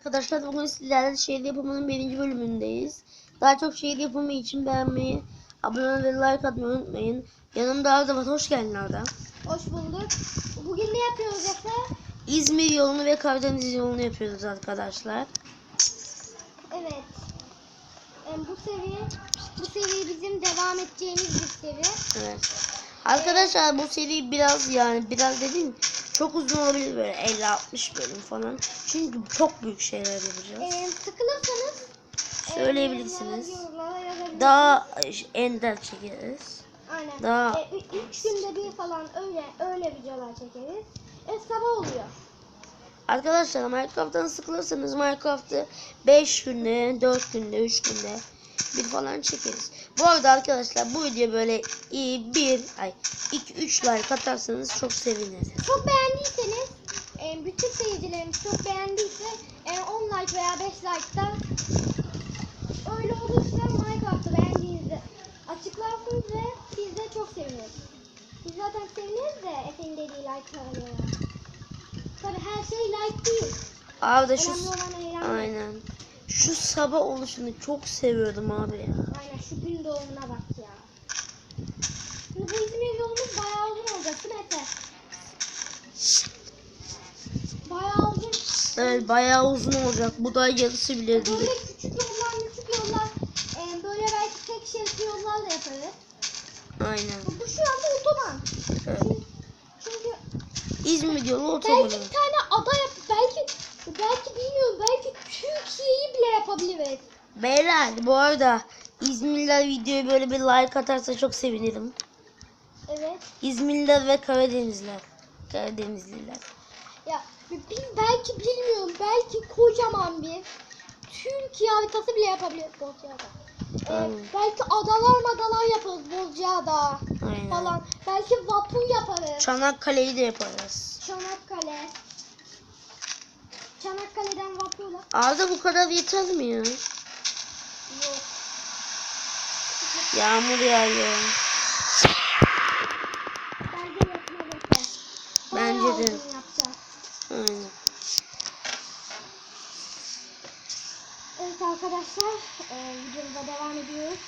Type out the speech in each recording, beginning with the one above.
Arkadaşlar bugün sizlerle şehir yapımının birinci bölümündeyiz. Daha çok şehir yapımı için beğenmeyi, abone ve like atmayı unutmayın. Yanımda Arda var. Hoş geldin Arda. Hoş bulduk. Bugün ne yapıyoruz Efe? İzmir yolunu ve Karadeniz yolunu yapıyoruz arkadaşlar. Evet. Em, bu seri bu seri bizim devam edeceğimiz bir seri. Evet. Arkadaşlar bu seri biraz yani biraz dediğim çok uzun olabilir böyle 50-60 bölüm falan. Çünkü çok büyük şeyler yapacağız. Em, sıkılırsanız Söyleyebilirsiniz. yazabilirsiniz. Daha ender çekeriz. Aynen. daha- E, üç günde bir falan öyle öyle videolar çekeriz. E sabah oluyor. Arkadaşlar Minecraft'tan sıkılırsanız Minecraft'ı 5 günde, 4 günde, 3 günde bir falan çekeriz. Bu arada arkadaşlar bu video böyle iyi bir ay 2 3 like atarsanız çok seviniriz. Çok beğendiyseniz em, bütün seyircilerimiz çok beğendiyse em, 10 like veya 5 like'da öyle olursa Minecraft'ı beğendiğinizi açıklarsınız ve biz de çok seviniriz. Biz zaten seviniriz de Efe'nin dediği like arıyor. Tabi her şey like değil. Abi şu Önemli olan eğlenmek. aynen. Şu sabah oluşunu çok seviyordum abi. Aynen şu gün doğumuna bak ya. Şimdi bu İzmir yolumuz bayağı uzun olacak değil mi Efe? Bayağı uzun. Evet bayağı uzun olacak. Bu da yarısı bile değil. Böyle küçük yollar, küçük yollar, e, böyle belki tek şeritli yollar da yaparız. Aynen. Bu, bu şu anda otoban. Evet. Çünkü, çünkü İzmir yolu otobanı. belki bir tane ada yap, belki belki bilmiyorum, belki Yapabiliriz. Beyler bu arada İzmirliler videoya böyle bir like atarsa çok sevinirim. Evet. İzmirliler ve Karadenizliler. Karadenizliler. Ya belki bilmiyorum, belki kocaman bir Türkiye haritası bile yapabiliriz Bozcaada. Ee, belki adalar madalar yaparız Bozcaada Aynen. falan. Belki vapur yaparız. Çanakkale'yi de yaparız. Çanakkale. Çanakkale'den vapurla. Arda bu kadar yeter mi ya? Yok. Yağmur yağıyor. Bence yapılır. Bence de. Aynen. Evet arkadaşlar. E, videomuza devam ediyoruz.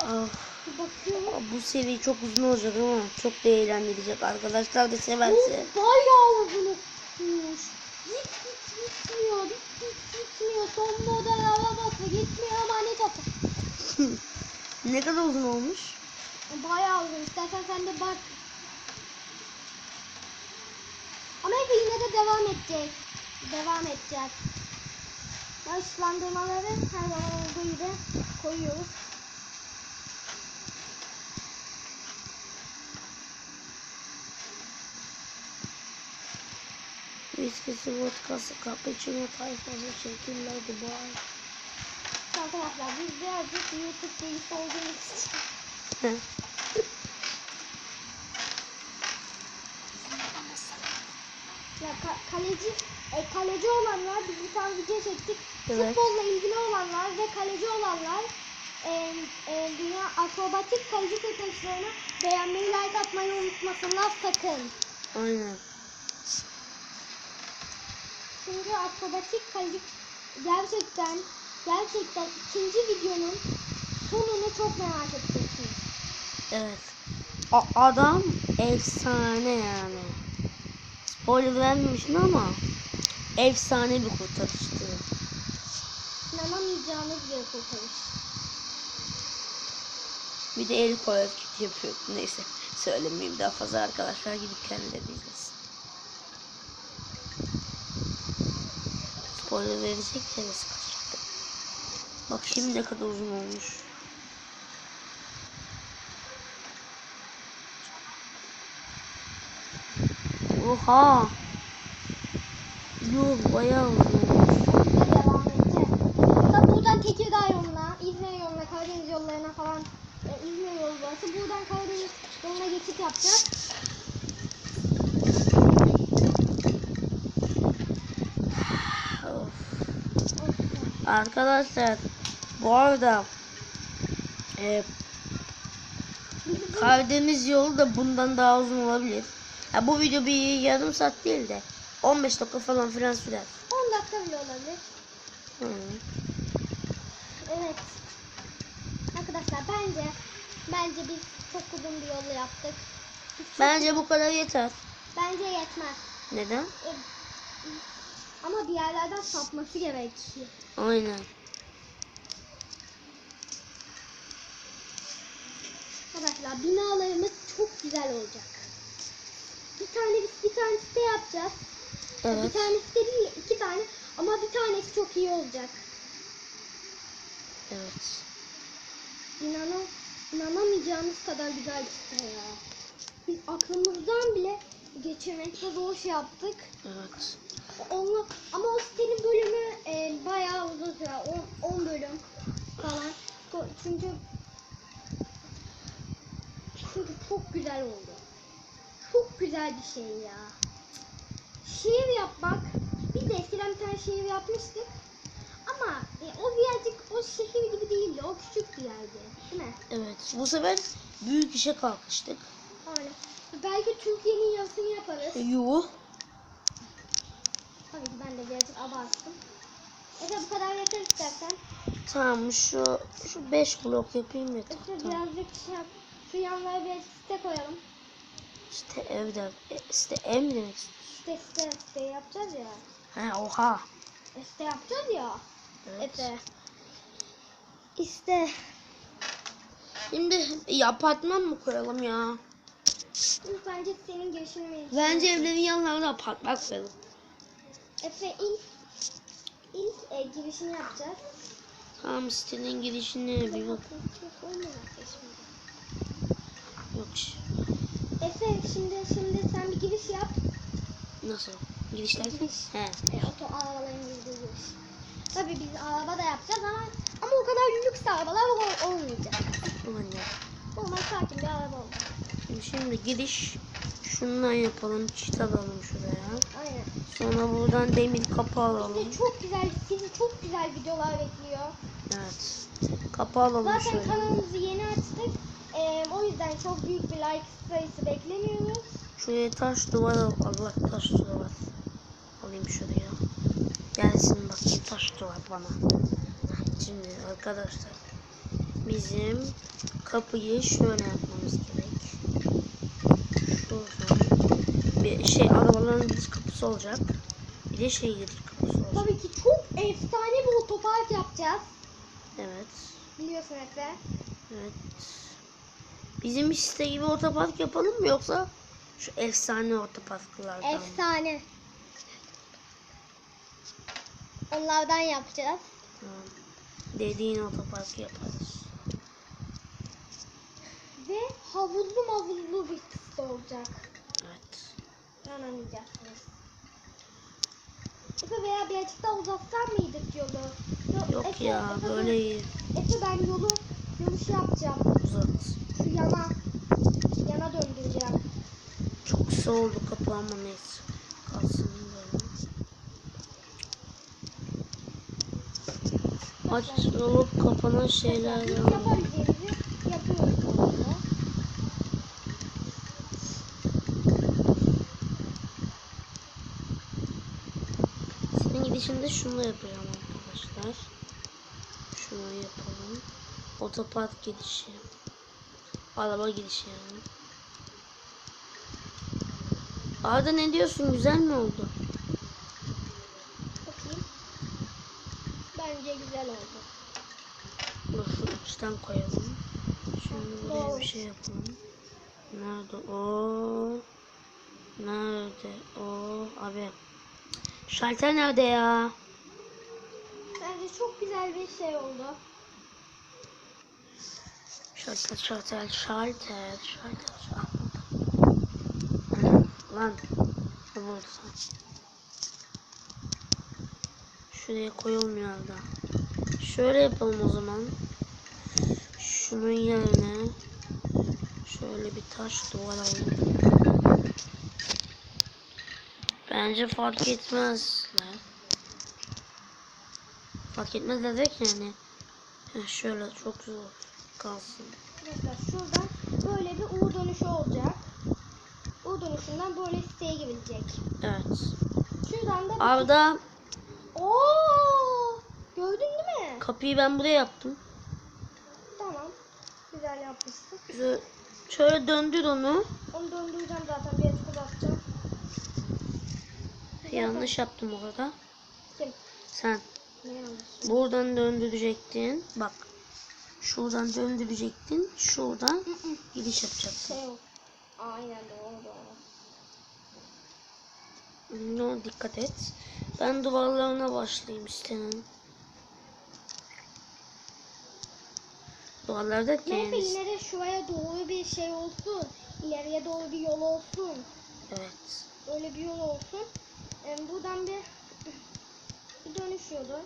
Ah, bu seri çok uzun olacak ama çok da eğlendirecek. Arkadaşlar da severse. Bayağı uzun olmuş. Git git gitmiyor. Git git gitmiyor. Son model arabası gitmiyor ama ne tatlı. ne kadar uzun olmuş? Bayağı uzun. İstersen sen de bak. Ama Efe yine de devam edecek. Devam edeceğiz. Işıklandırmaları her zaman olduğu gibi koyuyoruz. Viskisi, vodkası, cappuccino tayfası, şekiller, Dubai. Arkadaşlar biz birazcık YouTube delisi olduğumuz için. Ya ka- kaleci e, kaleci olanlar biz bir tane video çektik. Evet. Futbolla ilgili olanlar ve kaleci olanlar e, e, dünya akrobatik kaleci tekniklerini beğenmeyi, like atmayı unutmasınlar sakın. Aynen. Çünkü akrobatik kaleci gerçekten gerçekten ikinci videonun sonunu çok merak edeceksiniz. Evet. A- adam efsane yani. Spoiler vermemişsin ama efsane bir kurtarıştı. İnanamayacağınız bir kurtarış. Bir de el hareketi yapıyor. Neyse söylemeyeyim daha fazla arkadaşlar gidip kendileri izlesin. Spoiler verecek ya nasıl kaçacak. Bak şimdi ne kadar uzun olmuş. Oha. Yok bayağı uzun buradan Tekirdağ yoluna, İzmir yoluna, Karadeniz yollarına falan e, İzmir yolu burası. Buradan Karadeniz yoluna geçit yapacağız. Arkadaşlar bu arada e, Karadeniz yolu da bundan daha uzun olabilir. Ya bu video bir yarım saat değil de 15 dakika falan filan sürer. 10 dakika bile olabilir. Hı. Evet. Arkadaşlar bence bence biz çok uzun bir yolu yaptık. Biz çok- Bence bu kadar yeter. bence yetmez. Neden? E, Ama bir yerlerden sapması gerekiyor. Aynen. Arkadaşlar binalarımız çok güzel olacak. Bir tane biz bir tane site yapacağız. Bir Evet. tane site değil iki tane ama bir tanesi çok iyi olacak. Evet. İnana, inanamayacağımız kadar güzel bir site ya. Biz aklımızdan bile geçirmekte zor şey yaptık. Evet. Onunla, ama o sitenin bölümü e, bayağı uzun süre. 10 bölüm falan. Ko- Çünkü çünkü çok güzel oldu. Çok güzel bir şey ya. Şehir yapmak. Biz de eskiden bir tane şehir yapmıştık. Ama e, o birazcık o şehir gibi değildi. O küçük bir yerdi. Değil mi? Evet. Bu sefer büyük işe kalkıştık. Öyle. Belki Türkiye'nin yarısını yaparız. Yuh. Tabii ki ben de birazcık abarttım. Efe bu kadar yeter istersen. Tamam şu şu 5 blok yapayım yeter. Efe Tamam. birazcık şey yap. Şu yanlara bir site koyalım. İşte evde. E, işte ev mi demek istiyorsun? Site site site yapacağız ya. He oha. E, Site yapacağız ya. Evet. Efe. İşte. Şimdi e, apartman mı koyalım ya? Bence senin mi? Bence evlerin yanlarına apartman koyalım. Efe ilk ilk e, girişini yapacağız. Tamam sitenin girişine bir bak. Çok olmayacak ya şimdi. Yok. Efe şimdi şimdi sen bir giriş yap. Nasıl? Giriş derken? Giriş. He. E, oto arabaların girdiği giriş. Tabii biz araba da yapacağız ama ama o kadar lüks arabalar ol- olmayacak. Ya. Normal sakin bir araba olacak. Şimdi, şimdi giriş şundan yapalım. Çit alalım şuraya. Aynen. Sonra buradan demir kapı alalım. Size çok güzel, sizi çok güzel videolar bekliyor. Evet. Kapı alalım Zaten şöyle. kanalımızı yeni açtık. Ee, o yüzden çok büyük bir like sayısı beklemiyoruz. Şuraya taş duvar al. Allah taş duvar. Alayım şuraya. Gelsin bakayım taş duvar bana. Şimdi arkadaşlar bizim kapıyı şöyle yapmamız gerek. Şuradan bir şey arabaların giriş kapısı olacak. Bir de şey giriş kapısı olacak. Tabii ki çok efsane bir otopark yapacağız. Evet. Biliyorsun Efe. Evet. Bizim site gibi otopark yapalım mı yoksa şu efsane otoparklardan? Efsane. Onlardan yapacağız. Tamam. Dediğin otopark yaparız. Ve havuzlu mavuzlu bir pist olacak. Evet. İnanamayacaksınız. Efe veya birazcık daha uzatsan mıydık yolu? Yok Efe, ya Efe, böyle iyi. Efe ben yolu yolu şey yapacağım. Uzat. Şu yana yana döndüreceğim. Çok kısa oldu kapı ama neyse. Kalsın böyle. Açılıp kapanan şeyler Biz yapabileceğimizi yapıyoruz şunu yapacağım arkadaşlar. Şunu yapalım. Otopark gidişi. Araba gidişi yani. Arda ne diyorsun? Güzel mi oldu? Bakayım. Bence güzel oldu. Dur şu uçtan koyalım. Şimdi buraya bir şey yapalım. Nerede o? Nerede o? Abi. Şalter nerede ya? Bence çok güzel bir şey oldu. Şalter, şalter, şalter, şalter. Ana, Lan. Ha, Burada. Şuraya koyulmuyor da. Şöyle yapalım o zaman. Şunun yerine şöyle bir taş duvar alalım. Bence fark etmezler. Fark etmezler derken yani. Şöyle çok zor kalsın. Mesela şuradan böyle bir U dönüşü olacak. U dönüşünden böyle siteye girilecek. Evet. Şuradan da Arda Oo! Gördün değil mi? kapıyı ben buraya yaptım. Tamam. Güzel yapmışsın. Şöyle, şöyle döndür onu. Onu döndüreceğim zaten. Bir açık uzatacağım. Yanlış yaptım orada. Kim? Sen? Buradan döndürecektin. Bak. Şuradan döndürecektin. Şuradan gidiş yapacaktın. Şey. Aynen doğru doğru. No, dikkat et. Ben duvarlarına başlayayım istenin. Duvarlarda Neyse kendisi. yine de şuraya doğru bir şey olsun. İleriye doğru bir yol olsun. Evet. Öyle bir yol olsun. Ee, buradan bir bir dönüş yolu.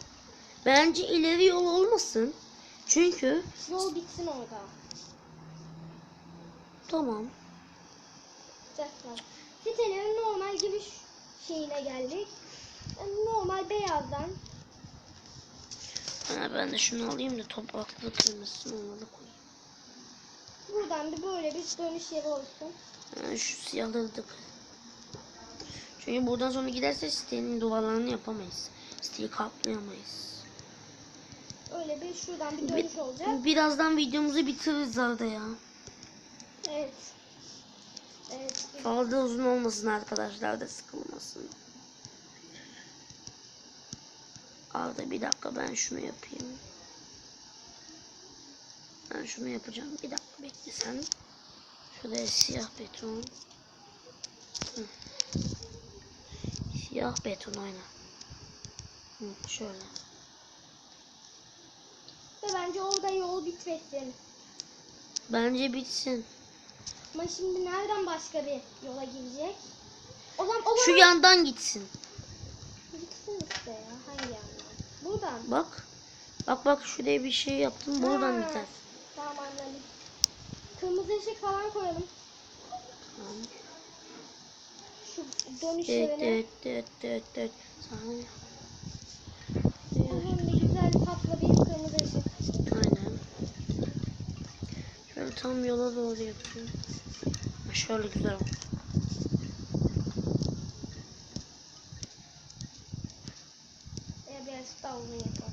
Bence ileri yol olmasın. Çünkü Yol bitsin orada. tamam. Tekrar. Sitelerin normal giriş şeyine geldik. Normal beyazdan. Ha, ben de şunu alayım da topraklı kırmızısını ona da koyayım. Buradan bir böyle bir dönüş yeri olsun. Ha, şu siyahları da. Çünkü buradan sonra giderse sitenin duvarlarını yapamayız. Siteyi kaplayamayız. Öyle bir şuradan bir Bir- dönüş olacak. birazdan videomuzu bitiririz Arda ya. Evet. Evet. Fazla uzun olmasın arkadaşlar da sıkılmasın. Arda bir dakika ben şunu yapayım. Ben şunu yapacağım. Bir dakika bekle sen. Şuraya siyah beton. Hı. Siyah beton aynen. Hı, şöyle. Ve bence orada yol bitmesin. Bence bitsin. Ama şimdi nereden başka bir yola girecek? O zaman o Şu zaman yandan gitsin. gitsin işte ya. Hangi yandan? Buradan. Bak. Bak bak şuraya bir şey yaptım. Buradan Ha, gider. Tamam anladım. Kırmızı ışık falan koyalım. Tamam. Şu dönüş Evet, yerine. evet, evet, evet, evet. Saniye. Uzun bir güzel tatlı bir kırmızı ışık. Aynen. Şöyle tam yola doğru yapayım. Şöyle güzel oldu. Daha uzun yapalım.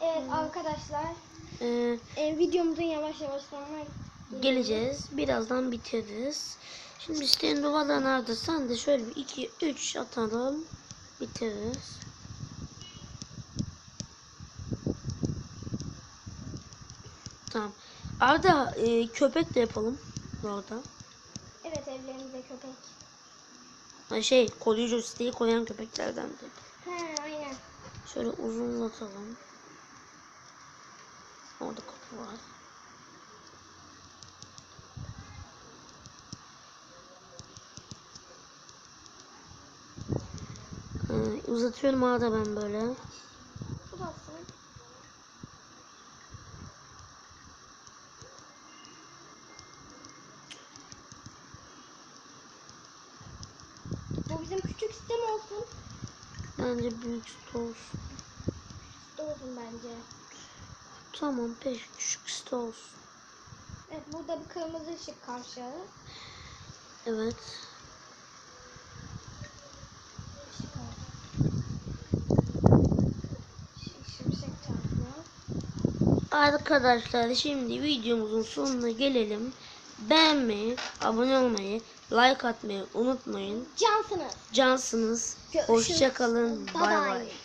Evet arkadaşlar. Ee, E, videomuzun yavaş yavaş sonuna geleceğiz. Birazdan bitiririz. Şimdi isteyen duvarda nerede? Sen de şöyle bir 2 3 atalım. Bitiririz. Tamam. Arda e, köpek de yapalım. Orada. Evet evlerimize köpek. Ha, şey koruyucu siteyi koyan köpeklerden de. He aynen. Şöyle uzunlatalım. Orada kapı var. Ee, uzatıyorum arada ben böyle. Uzatsın. Bu bizim küçük sistem olsun. Bence büyük site olsun. Site olsun bence. Tamam peki küçük site olsun. Evet burada bir kırmızı ışık karşı. Evet. Arkadaşlar şimdi videomuzun sonuna gelelim. Beğenmeyi, abone olmayı, like atmayı unutmayın. Cansınız. Cansınız. Görüşürüz. Hoşça kalın. Bye Bay bay.